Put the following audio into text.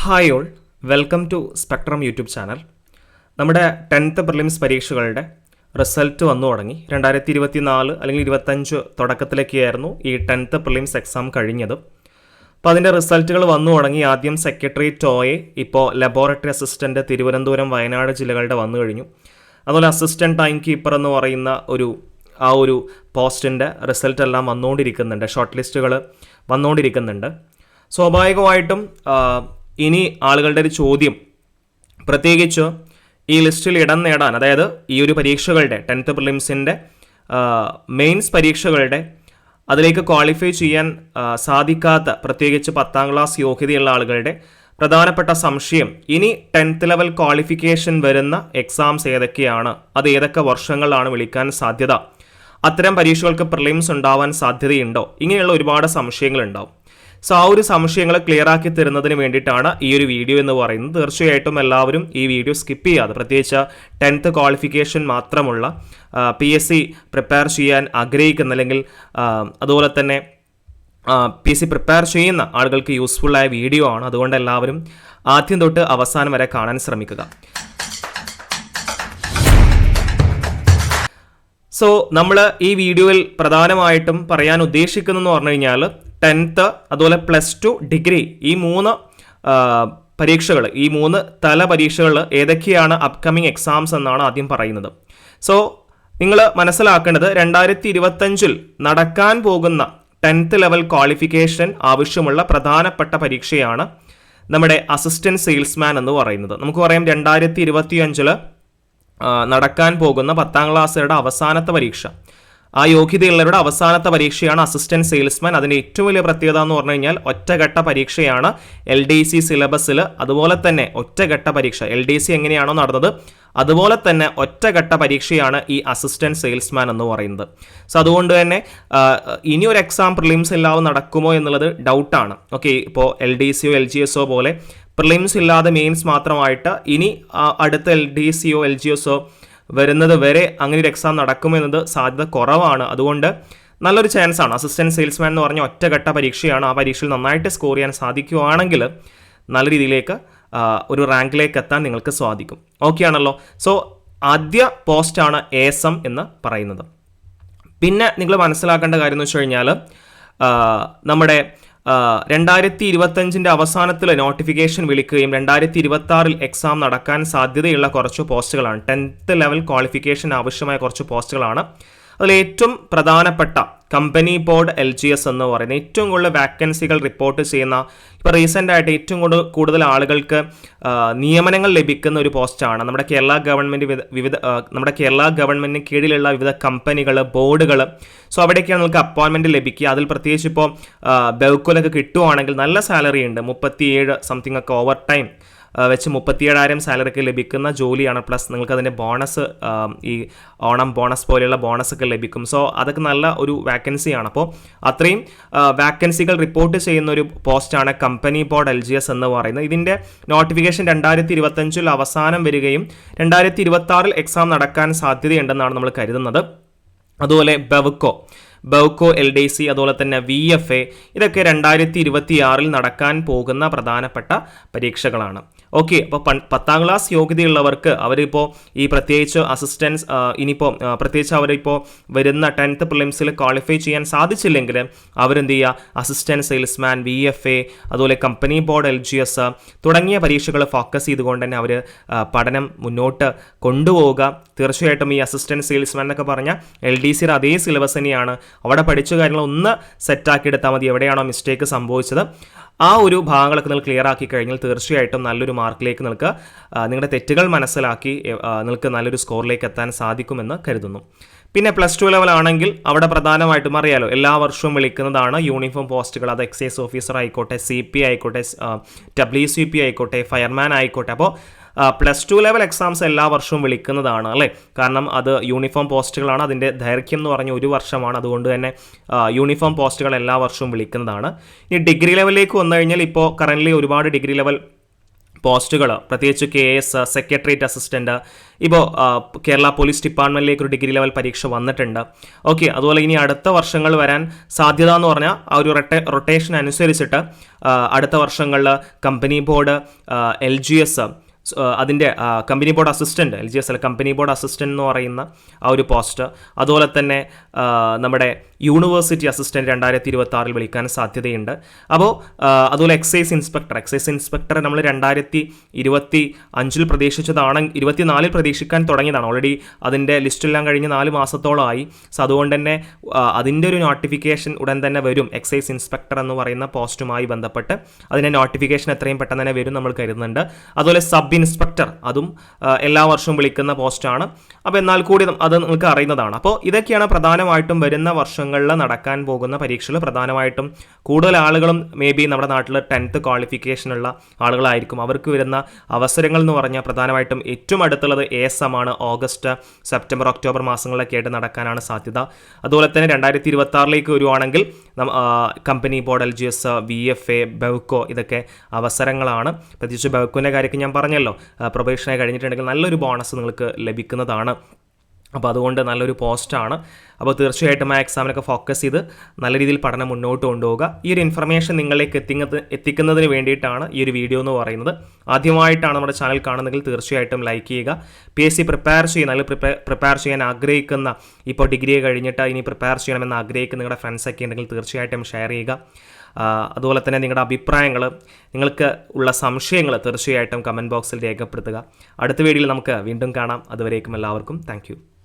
Hi all welcome to Spectrum YouTube channel നമ്മുടെ tenth prelims പരീക്ഷകളുടെ result വന്നു തുടങ്ങി. രണ്ടായിരത്തി ഇരുപത്തി നാല് അല്ലെങ്കിൽ ഇരുപത്തഞ്ച് തുടക്കത്തിലേക്കായിരുന്നു ഈ ടെൻത്ത് പ്രിലിംസ് എക്സാം കഴിഞ്ഞത്. അപ്പോൾ അതിന്റെ റിസൾട്ടുകൾ വന്നു തുടങ്ങി. ആദ്യം സെക്രട്ടറി ടോയെ ഇപ്പോൾ ലബോറട്ടറി അസിസ്റ്റന്റ് തിരുവനന്തപുരം വയനാട് ജില്ലകളുടെ വന്നു കഴിഞ്ഞു. അതുപോലെ അസിസ്റ്റന്റ് ടൈം കീപ്പർ എന്ന് പറയുന്ന ഒരു ആ ഒരു പോസ്റ്റിന്റെ റിസൾട്ട് എല്ലാം വന്നുകൊണ്ടിരിക്കുന്നുണ്ട്. ഷോർട്ട് ലിസ്റ്റുകൾ വന്നുകൊണ്ടിരിക്കുന്നുണ്ട്. സ്വാഭാവികമായിട്ടും ഇനി ആളുകളുടെ ഒരു ചോദ്യം. പ്രത്യേകിച്ച് ഈ ലിസ്റ്റിൽ ഇടം നേടാൻ അതായത് ഈ ഒരു പരീക്ഷകളുടെ ടെൻത്ത് പ്രിലിംസിന്റെ മെയിൻസ് പരീക്ഷകളുടെ അതിലേക്ക് ക്വാളിഫൈ ചെയ്യാൻ സാധിക്കാത്ത പ്രത്യേകിച്ച് പത്താം ക്ലാസ് യോഗ്യതയുള്ള ആളുകളുടെ പ്രധാനപ്പെട്ട സംശയം ഇനി ടെൻത്ത് ലെവൽ ക്വാളിഫിക്കേഷൻ വരുന്ന എക്സാംസ് ഏതൊക്കെയാണ്? അത് ഏതൊക്കെ വർഷങ്ങളിലാണ് വിളിക്കാൻ സാധ്യത? അത്തരം പരീക്ഷകൾക്ക് പ്രിലിംസ് ഉണ്ടാവാൻ സാധ്യതയുണ്ടോ? ഇങ്ങനെയുള്ള ഒരുപാട് സംശയങ്ങളുണ്ടാവും. സോ ആ ഒരു സംശയങ്ങൾ ക്ലിയർ ആക്കി തരുന്നതിന് വേണ്ടിയിട്ടാണ് ഈ ഒരു വീഡിയോ എന്ന് പറയുന്നത്. തീർച്ചയായിട്ടും എല്ലാവരും ഈ വീഡിയോ സ്കിപ്പ് ചെയ്യാതെ പ്രത്യേകിച്ച് ടെൻത്ത് ക്വാളിഫിക്കേഷൻ മാത്രമുള്ള പി എസ് സി പ്രിപ്പയർ ചെയ്യാൻ ആഗ്രഹിക്കുന്ന അല്ലെങ്കിൽ അതുപോലെ തന്നെ പി എസ് സി പ്രിപ്പയർ ചെയ്യുന്ന ആളുകൾക്ക് യൂസ്ഫുള്ളായ വീഡിയോ ആണ്. അതുകൊണ്ട് എല്ലാവരും ആദ്യം തൊട്ട് അവസാനം വരെ കാണാൻ ശ്രമിക്കുക. സോ നമ്മൾ ഈ വീഡിയോയിൽ പ്രധാനമായിട്ടും പറയാൻ ഉദ്ദേശിക്കുന്നതെന്ന് പറഞ്ഞു കഴിഞ്ഞാൽ ടെൻത്ത് അതുപോലെ പ്ലസ് ടു ഡിഗ്രി. ഈ മൂന്ന് പരീക്ഷകൾ ഈ മൂന്ന് തല പരീക്ഷകൾ ഏതൊക്കെയാണ് അപ്കമിങ് എക്സാംസ് എന്നാണ് ആദ്യം പറയുന്നത്. സോ നിങ്ങൾ മനസ്സിലാക്കേണ്ടത് രണ്ടായിരത്തി ഇരുപത്തഞ്ചിൽ നടക്കാൻ പോകുന്ന ടെൻത്ത് ലെവൽ ക്വാളിഫിക്കേഷൻ ആവശ്യമുള്ള പ്രധാനപ്പെട്ട പരീക്ഷയാണ് നമ്മുടെ അസിസ്റ്റന്റ് സെയിൽസ്മാൻ എന്ന് പറയുന്നത്. നമുക്ക് പറയാം രണ്ടായിരത്തി ഇരുപത്തി അഞ്ചിൽ നടക്കാൻ പോകുന്ന പത്താം ക്ലാസ്സുകളുടെ അവസാനത്തെ പരീക്ഷ. ആ യോഗ്യതയുള്ളവരുടെ അവസാനത്തെ പരീക്ഷയാണ് അസിസ്റ്റന്റ് സെയിൽസ്മാൻ അതിന്റെ ഏറ്റവും വലിയ പ്രത്യേകത എന്ന് പറഞ്ഞു കഴിഞ്ഞാൽ ഒറ്റഘട്ട പരീക്ഷയാണ് എൽ ഡി സി സിലബസിൽ അതുപോലെ തന്നെ ഒറ്റഘട്ട പരീക്ഷ. എൽ ഡി സി എങ്ങനെയാണോ നടന്നത്? അതുപോലെ തന്നെ ഒറ്റഘട്ട പരീക്ഷയാണ് ഈ അസിസ്റ്റന്റ് സെയിൽസ്മാൻ എന്ന് പറയുന്നത്. സോ അതുകൊണ്ട് തന്നെ ഇനി ഒരു എക്സാം പ്രിലിംസ് ഇല്ലാതെ നടക്കുമോ എന്നുള്ളത് ഡൗട്ടാണ് ഓക്കെ ഇപ്പോൾ എൽ ഡി സിയോ എൽ ജി എസോ പോലെ പ്രിലിംസ് ഇല്ലാതെ മെയിൻസ് മാത്രമായിട്ട് ഇനി അടുത്ത എൽ ഡി സിയോ എൽ ജി എസോ വരുന്നത് വരെ അങ്ങനെ ഒരു എക്സാം നടക്കുമെന്നത് സാധ്യത കുറവാണ്. അതുകൊണ്ട് നല്ലൊരു ചാൻസാണ് ആണ്. അസിസ്റ്റന്റ് സെയിൽസ്മാൻ എന്ന് പറഞ്ഞ ഒറ്റഘട്ട പരീക്ഷയാണ് ആ പരീക്ഷയിൽ നന്നായിട്ട് സ്കോർ ചെയ്യാൻ സാധിക്കുകയാണെങ്കിൽ നല്ല രീതിയിലേക്ക് ഒരു റാങ്കിലേക്ക് എത്താൻ നിങ്ങൾക്ക് സാധിക്കും. ഓക്കെ ആണല്ലോ? സോ ആദ്യ പോസ്റ്റാണ് എ എസ് എം എന്ന് പറയുന്നത്. പിന്നെ നിങ്ങൾ മനസ്സിലാക്കേണ്ട കാര്യം എന്ന് വെച്ച് കഴിഞ്ഞാൽ നമ്മുടെ രണ്ടായിരത്തി ഇരുപത്തഞ്ചിന്റെ അവസാനത്തിൽ നോട്ടിഫിക്കേഷൻ വിളിക്കുകയും രണ്ടായിരത്തി ഇരുപത്തി ആറിൽ എക്സാം നടക്കാൻ സാധ്യതയുള്ള കുറച്ച് പോസ്റ്റുകളാണ് ടെൻത്ത് ലെവൽ ക്വാളിഫിക്കേഷൻ ആവശ്യമായ കുറച്ച് പോസ്റ്റുകളാണ് അതിൽ ഏറ്റവും പ്രധാനപ്പെട്ട company board L G S എന്ന് പറയുന്ന ഏറ്റവും കൂടുതൽ വാക്കൻസികൾ റിപ്പോർട്ട് ചെയ്യുന്ന ഇപ്പോൾ റീസെന്റ് ആയിട്ട് ഏറ്റവും കൂടുതൽ കൂടുതൽ ആളുകൾക്ക് നിയമനങ്ങൾ ലഭിക്കുന്ന ഒരു പോസ്റ്റാണ് നമ്മുടെ കേരള ഗവൺമെന്റ് വിവിധ നമ്മുടെ കേരള ഗവൺമെന്റിന് കീഴിലുള്ള വിവിധ കമ്പനികൾ ബോർഡുകൾ സോ അവിടെയൊക്കെയാണ് നമുക്ക് അപ്പോയിൻമെന്റ് ലഭിക്കുക. അതിൽ പ്രത്യേകിച്ച് ഇപ്പോൾ ബെവ്ക്കോലൊക്കെ കിട്ടുവാണെങ്കിൽ നല്ല സാലറി ഉണ്ട്. മുപ്പത്തിയേഴ് സംതിങ് ഒക്കെ ഓവർ ടൈം വെച്ച് മുപ്പത്തിയേഴായിരം സാലറിക്ക് ലഭിക്കുന്ന ജോലിയാണ്. പ്ലസ് നിങ്ങൾക്ക് അതിന്റെ ബോണസ് ഈ ഓണം ബോണസ് പോലെയുള്ള ബോണസ് ഒക്കെ ലഭിക്കും. സോ അതൊക്കെ നല്ല ഒരു വാക്കൻസിയാണ്. അപ്പോൾ അത്രയും വാക്കൻസികൾ റിപ്പോർട്ട് ചെയ്യുന്ന ഒരു പോസ്റ്റാണ് company board L G S എന്ന് പറയുന്നത്. ഇതിന്റെ നോട്ടിഫിക്കേഷൻ രണ്ടായിരത്തി ഇരുപത്തഞ്ചിൽ അവസാനം വരികയും രണ്ടായിരത്തി ഇരുപത്തി ആറിൽ എക്സാം നടക്കാൻ സാധ്യതയുണ്ടെന്നാണ് നമ്മൾ കരുതുന്നത്. അതുപോലെ ബെവ്കോ ബൗക്കോ എൽ ഡി സി അതുപോലെ തന്നെ വി എഫ് എ ഇതൊക്കെ രണ്ടായിരത്തി ഇരുപത്തിയാറിൽ നടക്കാൻ പോകുന്ന പ്രധാനപ്പെട്ട പരീക്ഷകളാണ്. ഓക്കെ അപ്പോൾ പത്താം ക്ലാസ് യോഗ്യതയുള്ളവർക്ക് അവരിപ്പോൾ ഈ പ്രത്യേകിച്ച് അസിസ്റ്റൻസ് ഇനിയിപ്പോൾ പ്രത്യേകിച്ച് അവരിപ്പോൾ വരുന്ന ടെൻത്ത് പ്രിലിംസിൽ ക്വാളിഫൈ ചെയ്യാൻ സാധിച്ചില്ലെങ്കിൽ അവരെന്ത് ചെയ്യുക assistant salesman V F A അതുപോലെ company board L G S തുടങ്ങിയ പരീക്ഷകൾ ഫോക്കസ് ചെയ്തുകൊണ്ട് തന്നെ അവർ പഠനം മുന്നോട്ട് കൊണ്ടുപോവുക. തീർച്ചയായിട്ടും ഈ അസിസ്റ്റന്റ് സെയിൽസ്മാൻ എന്നൊക്കെ പറഞ്ഞാൽ എൽ ഡി സിയുടെ അതേ സിലബസ് തന്നെയാണ്. അവിടെ പഠിച്ച കാര്യങ്ങൾ ഒന്ന് സെറ്റാക്കി എടുത്താൽ മതി. എവിടെയാണോ മിസ്റ്റേക്ക് സംഭവിച്ചത്. ആ ഒരു ഭാഗങ്ങളൊക്കെ നിങ്ങൾ ക്ലിയർ ആക്കി കഴിഞ്ഞാൽ തീർച്ചയായിട്ടും നല്ലൊരു മാർക്കിലേക്ക് നിങ്ങൾക്ക് നിങ്ങളുടെ തെറ്റുകൾ മനസ്സിലാക്കി നിങ്ങൾക്ക് നല്ലൊരു സ്കോറിലേക്ക് എത്താൻ സാധിക്കുമെന്ന് കരുതുന്നു. പിന്നെ പ്ലസ് ടു ലെവൽ ആണെങ്കിൽ അവിടെ പ്രധാനമായിട്ടും അറിയാലോ എല്ലാ വർഷവും വിളിക്കുന്നതാണ് യൂണിഫോം പോസ്റ്റുകൾ അത് എക്സൈസ് ഓഫീസർ ആയിക്കോട്ടെ സി പി ആയിക്കോട്ടെ ഡബ്ല്യു സി പി ആയിക്കോട്ടെ ഫയർമാൻ ആയിക്കോട്ടെ. അപ്പോൾ പ്ലസ് ടു ലെവൽ എക്സാംസ് എല്ലാ വർഷവും വിളിക്കുന്നതാണ് അല്ലേ? കാരണം അത് യൂണിഫോം പോസ്റ്റുകളാണ് അതിന്റെ ദൈർഘ്യം എന്ന് പറഞ്ഞ ഒരു വർഷമാണ്. അതുകൊണ്ട് തന്നെ യൂണിഫോം പോസ്റ്റുകൾ എല്ലാ വർഷവും വിളിക്കുന്നതാണ്. ഇനി ഡിഗ്രി ലെവലിലേക്ക് വന്നു കഴിഞ്ഞാൽ ഇപ്പോൾ കറന്റ്ലി ഒരുപാട് ഡിഗ്രി ലെവൽ പോസ്റ്റുകൾ പ്രത്യേകിച്ച് കെ എസ് സെക്രട്ടേറിയറ്റ് അസിസ്റ്റന്റ് ഇപ്പോൾ കേരള പോലീസ് ഡിപ്പാർട്ട്മെന്റിലേക്ക് ഒരു ഡിഗ്രി ലെവൽ പരീക്ഷ വന്നിട്ടുണ്ട്. ഓക്കെ അതുപോലെ ഇനി അടുത്ത വർഷങ്ങൾ വരാൻ സാധ്യത എന്ന് പറഞ്ഞാൽ ആ ഒരു റൊട്ടേ റൊട്ടേഷൻ അനുസരിച്ചിട്ട് അടുത്ത വർഷങ്ങളിൽ company board L G S അതിന്റെ company board assistant L G S അല്ല കമ്പനി ബോർഡ് അസിസ്റ്റന്റ് എന്ന് പറയുന്ന ആ ഒരു പോസ്റ്റ് അതുപോലെ തന്നെ നമ്മുടെ യൂണിവേഴ്സിറ്റി അസിസ്റ്റന്റ് രണ്ടായിരത്തി ഇരുപത്തി ആറിൽ വിളിക്കാൻ സാധ്യതയുണ്ട്. അപ്പോൾ അതുപോലെ എക്സൈസ് ഇൻസ്പെക്ടർ എക്സൈസ് ഇൻസ്പെക്ടർ നമ്മൾ രണ്ടായിരത്തി ഇരുപത്തി അഞ്ചിൽ പ്രതീക്ഷിച്ചതാണ് ഇരുപത്തിനാലിൽ പ്രതീക്ഷിക്കാൻ തുടങ്ങിയതാണ്. ഓൾറെഡി അതിന്റെ ലിസ്റ്റെല്ലാം കഴിഞ്ഞ് നാല് മാസത്തോളമായി. സോ അതുകൊണ്ട് തന്നെ അതിന്റെ ഒരു നോട്ടിഫിക്കേഷൻ ഉടൻ തന്നെ വരും. എക്സൈസ് ഇൻസ്പെക്ടർ എന്ന് പറയുന്ന പോസ്റ്റുമായി ബന്ധപ്പെട്ട്. അതിന്റെ നോട്ടിഫിക്കേഷൻ എത്രയും പെട്ടെന്ന് തന്നെ വരും നമ്മൾ കരുതുന്നുണ്ട്. അതുപോലെ സബ് ഇൻസ്പെക്ടർ. അതും എല്ലാ വർഷവും വിളിക്കുന്ന പോസ്റ്റാണ്. അപ്പോൾ എന്നാൽ കൂടി അത് നിങ്ങൾക്ക് അറിയുന്നതാണ്. അപ്പോൾ ഇതൊക്കെയാണ് പ്രധാനമായിട്ടും വരുന്ന വർഷങ്ങളിൽ നടക്കാൻ പോകുന്ന പരീക്ഷകൾ പ്രധാനമായിട്ടും കൂടുതൽ ആളുകളും മേ ബി നമ്മുടെ നാട്ടിൽ ടെൻത്ത് ക്വാളിഫിക്കേഷനുള്ള ആളുകളായിരിക്കും. അവർക്ക് വരുന്ന അവസരങ്ങൾ എന്ന് പറഞ്ഞാൽ പ്രധാനമായിട്ടും ഏറ്റവും അടുത്തുള്ളത് ആണ്. ഓഗസ്റ്റ് സെപ്റ്റംബർ ഒക്ടോബർ മാസങ്ങളിലൊക്കെ ആയിട്ട് നടക്കാനാണ് സാധ്യത. അതുപോലെ തന്നെ രണ്ടായിരത്തി ഇരുപത്തി ആറിലേക്ക് വരുവാണെങ്കിൽ company board L G S V F A Bevco ഇതൊക്കെ അവസരങ്ങളാണ്. പ്രത്യേകിച്ച് ബെവ്കോന്റെ കാര്യമൊക്കെ ഞാൻ പറഞ്ഞല്ലോ പ്രൊബേഷനായി കഴിഞ്ഞിട്ടുണ്ടെങ്കിൽ നല്ലൊരു ബോണസ് നിങ്ങൾക്ക് ലഭിക്കുന്നതാണ്. അപ്പോൾ അതുകൊണ്ട് നല്ലൊരു പോസ്റ്റാണ് അപ്പോൾ തീർച്ചയായിട്ടും ആ എക്സാമിനൊക്കെ ഫോക്കസ് ചെയ്ത് നല്ല രീതിയിൽ പഠനം മുന്നോട്ട് കൊണ്ടുപോകുക ഈ ഒരു ഇൻഫർമേഷൻ നിങ്ങളിലേക്ക് എത്തിക്കുന്നത് എത്തിക്കുന്നതിന് വേണ്ടിയിട്ടാണ് ഈ ഒരു വീഡിയോ എന്ന് പറയുന്നത്. ആദ്യമായിട്ടാണ് നമ്മുടെ ചാനൽ കാണുന്നതെങ്കിൽ തീർച്ചയായിട്ടും ലൈക്ക് ചെയ്യുക. പി എസ് സി പ്രിപ്പയർ ചെയ്യുന്ന അല്ലെങ്കിൽ പ്രിപ്പയർ പ്രിപ്പയർ ചെയ്യാൻ ആഗ്രഹിക്കുന്ന ഇപ്പോൾ ഡിഗ്രി കഴിഞ്ഞിട്ട് ഇനി പ്രിപ്പയർ ചെയ്യണമെന്ന് ആഗ്രഹിക്കുന്ന നിങ്ങളുടെ ഫ്രണ്ട്സൊക്കെ ഉണ്ടെങ്കിൽ തീർച്ചയായിട്ടും ഷെയർ ചെയ്യുക. അതുപോലെ തന്നെ നിങ്ങളുടെ അഭിപ്രായങ്ങൾ നിങ്ങൾക്ക് ഉള്ള സംശയങ്ങൾ തീർച്ചയായിട്ടും കമന്റ് ബോക്സിൽ രേഖപ്പെടുത്തുക. അടുത്ത വീഡിയോയിൽ നമുക്ക് വീണ്ടും കാണാം. അതുവരേക്കും എല്ലാവർക്കും താങ്ക്